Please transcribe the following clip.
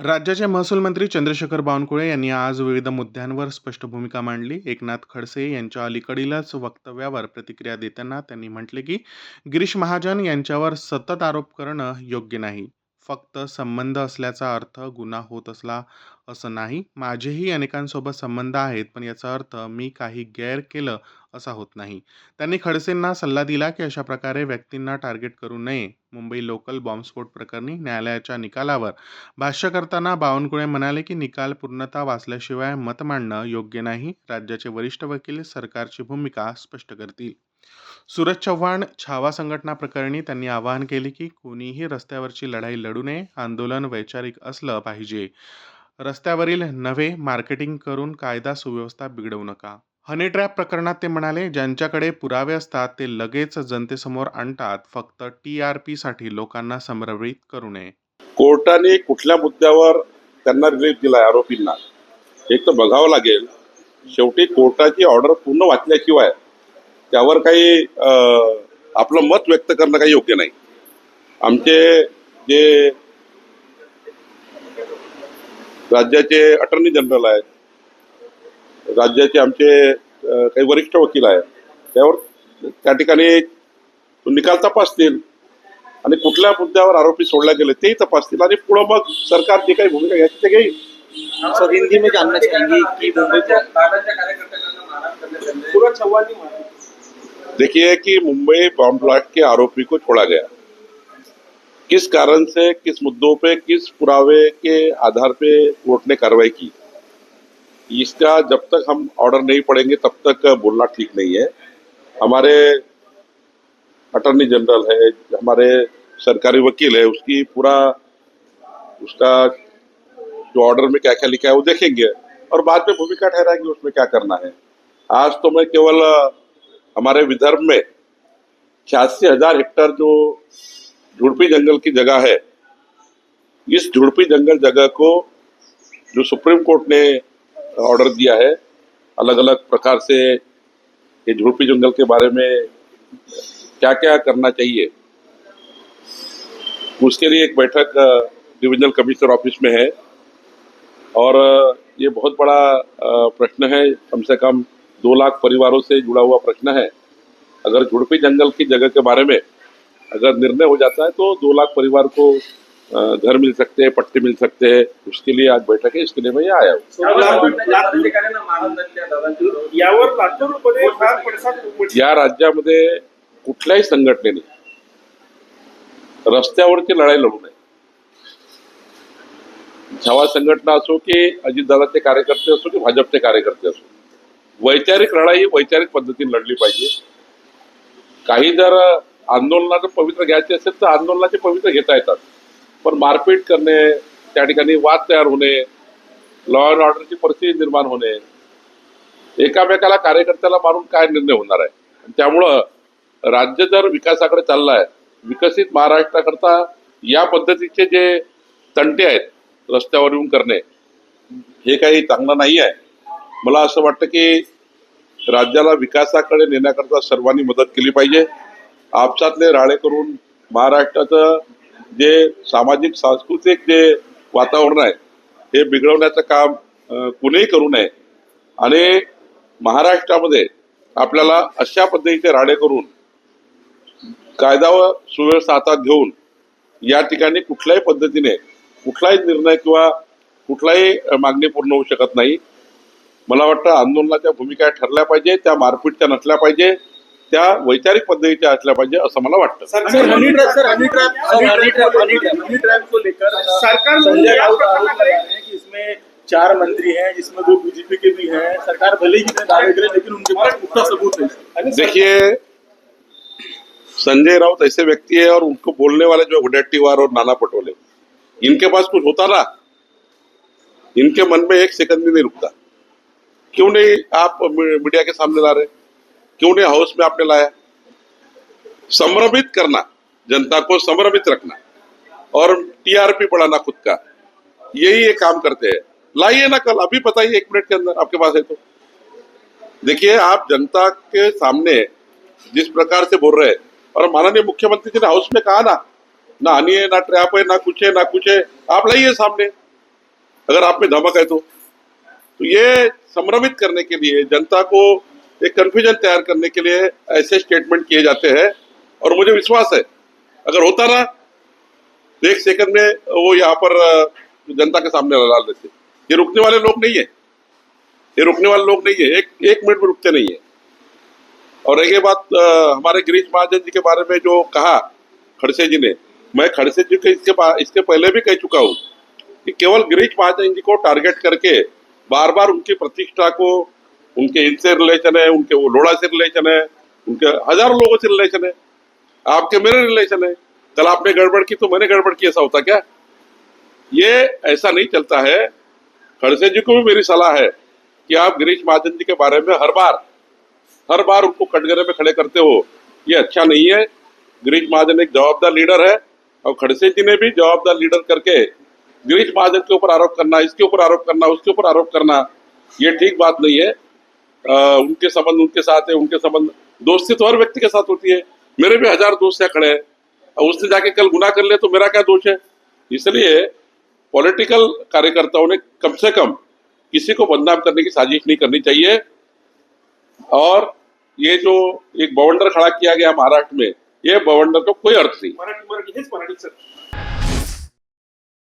राज्याचे महसूल मंत्री चंद्रशेखर बावनकुळे यांनी आज विविध मुद्द्यांवर स्पष्ट भूमिका मांडली. एकनाथ खडसे यांच्या अलीकडीलच वक्तव्यावर प्रतिक्रिया देताना त्यांनी म्हटले की गिरीश महाजन यांच्यावर सतत आरोप करणं योग्य नाही. फक्त संबंध असल्याचा अर्थ गुन्हा होत असला असं नाही. माझेही अनेकांसोबत संबंध आहेत पण याचा अर्थ मी काही गैर केलं असा होत नाही. त्यांनी खडसेंना सल्ला दिला की अशा प्रकारे व्यक्तींना टार्गेट करू नये. मुंबई लोकल बॉम्बस्फोट प्रकरणी न्यायालयाच्या निकालावर. भाष्य करताना बावनकुळे म्हणाले की निकाल पूर्णता वाचल्याशिवाय मत मांडणं योग्य नाही. राज्याचे वरिष्ठ वकील सरकारची भूमिका स्पष्ट करतील. सूरज चव्हाण छावा संघटना प्रकरणी त्यांनी आवाहन केले की कोणीही रस्त्यावरची लढाई लढू नये. आंदोलन वैचारिक असलं पाहिजे. रस्त्यावरील नवे मार्केटिंग करून कायदा सुव्यवस्था बिघडवू नका. हनी ट्रॅप प्रकरणात ते म्हणाले ज्यांच्याकडे पुरावे असतात ते लगेच जनतेसमोर आणतात फक्त टी आर पी साठी लोकांना समरवित करू नये. कोर्टाने कुठल्या मुद्द्यावर त्यांना रिलीफ दिलाय आरोपींना? एक तर बघावं लागेल. शेवटी कोर्टाची ऑर्डर पूर्ण वाचल्याशिवाय त्यावर काही आपलं मत व्यक्त करणं काही योग्य नाही. आमचे जे राज्याचे अटर्नी जनरल आहेत राज्याचे आमचे काही वरिष्ठ वकील आहेत. त्यावर त्या ठिकाणी निकाल तपासतील आणि कुठल्या मुद्द्यावर आरोपी सोडले गेले तेही तपासतील आणि पुढं मग सरकार जे काही भूमिका घ्यायची ते घेईल. सर हिंदी में जानना चाहेंगे कि मुंबई पूरा देखिए कि मुंबई बॉम्ब ब्लास्ट के आरोपी को छोड़ा गया। किस कारण से किस मुद्दों पे किस पुरावे के आधार पे कोर्ट ने कार्रवाई की? इसका जब तक हम ऑर्डर नहीं पढ़ेंगे तब तक बोलना ठीक नहीं है। हमारे अटॉर्नी जनरल है, हमारे सरकारी वकील है, उसकी पूरा, उसका जो ऑर्डर में क्या क्या लिखा है वो देखेंगे और बाद में भूमिका ठहराएँगे, उसमें क्या करना है। आज तो मैं केवल, हमारे विदर्भ में छियासी हज़ार हेक्टर जो झुड़पी जंगल की जगह है, इस झुड़पी जंगल जगह को जो सुप्रीम कोर्ट ने ऑर्डर दिया है। अलग अलग प्रकार से ये झुड़पी जंगल के बारे में क्या क्या करना चाहिए। उसके लिए एक बैठक डिविजनल कमिश्नर ऑफ़िस में है। और ये बहुत बड़ा प्रश्न है। कम से कम दो लाख परिवारों से जुड़ा हुआ प्रश्न है। अगर झुड़पी जंगल की जगह के बारे में अगर निर्णय हो जाता है तो दो लाख परिवार को घर मिल सकते हैं पट्टे मिल सकते हैं उसके लिए आज बैठक है इसके लिए मैं यहाँ आया हूँ. या राज्यामध्ये कुठल्याही संघटनेने रस्त्यावरची लढाई लढू नये. छावा संघटना असो की अजितदादाचे कार्यकर्ते असो की भाजपचे कार्यकर्ते असो वैचारिक लढाई वैचारिक पद्धतीने लढली पाहिजे. काही जर आंदोलनाचं पवित्र घ्यायचे असेल तर आंदोलनाचे पवित्र घेता येतात. पण मारपीट करणे त्या ठिकाणी वाद तयार होणे लॉ अँड ऑर्डरची परिस्थिती निर्माण होणे एकामेकाला कार्यकर्त्याला मारून काय निर्णय होणार आहे? त्यामुळं राज्य जर विकासाकडे चाललं आहे विकसित महाराष्ट्राकरता या पद्धतीचे जे तंटे आहेत रस्त्यावर येऊन करणे हे काही चांगलं नाही आहे. मला असं वाटतं की राज्याला विकासाकडे नेण्याकरता सर्वांनी मदत केली पाहिजे. आपसातले राळे करून महाराष्ट्राचं जे सामाजिक सांस्कृतिक जे वातावरण आहे हे बिघडवण्याचं काम कुणीही करू नये. आणि महाराष्ट्रामध्ये आपल्याला अशा पद्धतीचे राडे करून कायदा व सुव्यवस्था हातात घेऊन या ठिकाणी कुठल्याही पद्धतीने कुठलाही निर्णय किंवा कुठलाही मागणी पूर्ण होऊ शकत नाही. मला वाटतं आंदोलनाच्या भूमिका ठरल्या पाहिजे त्या मारपीटच्या नसल्या पाहिजे. त्या वैचारिक पद्धतीच्या असल्या पाहिजे असं मला वाटतं. Sir sir honey trap sir honey trap sir honey trap honey trap honey trap को लेकर सरकार हैं चार मंत्री हैं जिसमें दो बीजेपी के भी हैं। सरकार भले ही दावे करे लेकिन उनके पास पुख्ता सबूत नहीं देखिए संजय राउत ऐसे व्यक्ति है और उनको बोलने वाले जो वडेट्टीवार और नाना पटोले इनके पास कुछ होता ना? इनके मन में एक सेकंड भी नहीं रुकता। क्यों नहीं आप मीडिया के सामने ला रहे? क्यों नहीं हाउस में आपने लाया? संभ्रमित करना, जनता को संभ्रमित रखना और टीआरपी बढ़ाना खुद का। यही ये काम करते हैं। लाइए ना कल, अभी बताइए एक मिनट के अंदर आपके पास है तो। देखिए, आप जनता के सामने जिस प्रकार से बोल रहे हैं, और माननीय मुख्यमंत्री जी ने हाउस में कहा ना ना हनी है, ना ट्रैप है, ना कुछ है, ना कुछ है, आप लाइए सामने। अगर आप में धमक है तो। तो ये संभ्रमित करने के लिए जनता को एक कंफ्यूजन तैयार करने के लिए ऐसे स्टेटमेंट किए जाते हैं, और मुझे विश्वास है, अगर होता ना तो एक सेकंड में वो यहाँ पर जनता के सामने डाल देते। ये रुकने वाले लोग नहीं है। ये रुकने वाले लोग नहीं है। एक एक मिनट में रुकते नहीं है। और रही बात हमारे गिरीश महाजन जी के बारे में जो कहा, खड़से जी ने। मैं खड़से जी के इसके इसके पहले भी कह चुका हूँ कि केवल गिरीश महाजन जी को टारगेट करके बार बार उनकी प्रतिष्ठा को उनके इनसे रिलेशन है, उनके वो लोड़ा से रिलेशन है, उनके हज़ारों लोगों से रिलेशन है। आपके मेरे रिलेशन है। कल आपने गड़बड़ की तो मैंने गड़बड़ की ऐसा होता क्या? ये ऐसा नहीं चलता है। खड़से जी को भी मेरी सलाह है कि आप गिरीश महाजन जी के बारे में हर बार हर बार उनको कटघरे में खड़े करते हो। ये अच्छा नहीं है। गिरीश महाजन एक जवाबदार लीडर है और खड़से जी ने भी जवाबदार लीडर करके गिरीश महाजन के ऊपर आरोप करना, इसके ऊपर आरोप करना, उसके ऊपर आरोप करना, ये ठीक बात नहीं है। उनके संबंध उनके साथ है, उनके संबंध दोस्ती तो हर व्यक्ति के साथ होती है। मेरे भी हज़ार दोस्त यहाँ खड़े हैं। और उसने जाके कल गुना कर ले तो मेरा क्या दोष है? इसलिए पॉलिटिकल कार्यकर्ताओं ने कम से कम किसी को बदनाम करने की साजिश नहीं करनी चाहिए। और ये जो एक बवंडर खड़ा किया गया महाराष्ट्र में, ये बवंडर का कोई अर्थ नहीं।